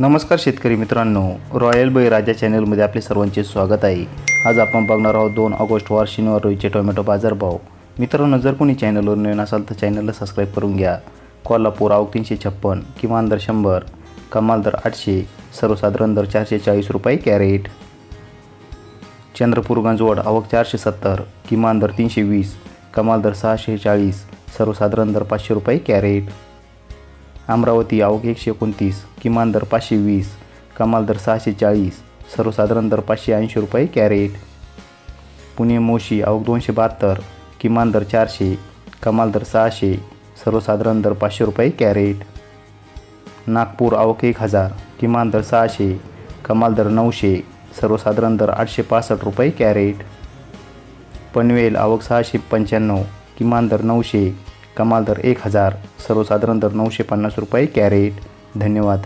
नमस्कार शेतकरी मित्रांनो. रॉयल बळीराजा चॅनलमध्ये आपले सर्वांचे स्वागत आहे. आज आपण बघणार आहोत दोन ऑगस्ट वार शनिवार रोजीचे टोमॅटो बाजारभाव. मित्रांनो जर कोणी चॅनलवर नवीन असाल तर चॅनलला सबस्क्राईब करून घ्या. कोल्हापूर आवक तीनशे छप्पन किमान दर शंभर कमाल दर आठशे सर्वसाधारण दर चारशे चाळीस रुपये कॅरेट. चंद्रपूर गंजवड आवक चारशे सत्तर किमान दर तीनशे वीस कमाल दर सहाशे चाळीस सर्वसाधारण दर पाचशे रुपये कॅरेट. अमरावती आवक एकशे एकोणतीस किमान दर पाचशे वीस कमाल दर सहाशे चाळीस सर्वसाधारण दर पाचशे ऐंशी रुपये कॅरेट. पुणे मोशी आवक दोनशे बहात्तर किमान दर चारशे कमाल दर सहाशे सर्वसाधारण दर पाचशे रुपये कॅरेट. नागपूर आवक एक हजार किमान दर सहाशे कमाल दर नऊशे सर्वसाधारण दर आठशे पासष्ट रुपये कॅरेट. पनवेल आवक सहाशे पंच्याण्णव किमान दर नऊशे कमाल दर एक हजार सर्वसाधारण दर नऊशे पन्नास रुपये कॅरेट. धन्यवाद.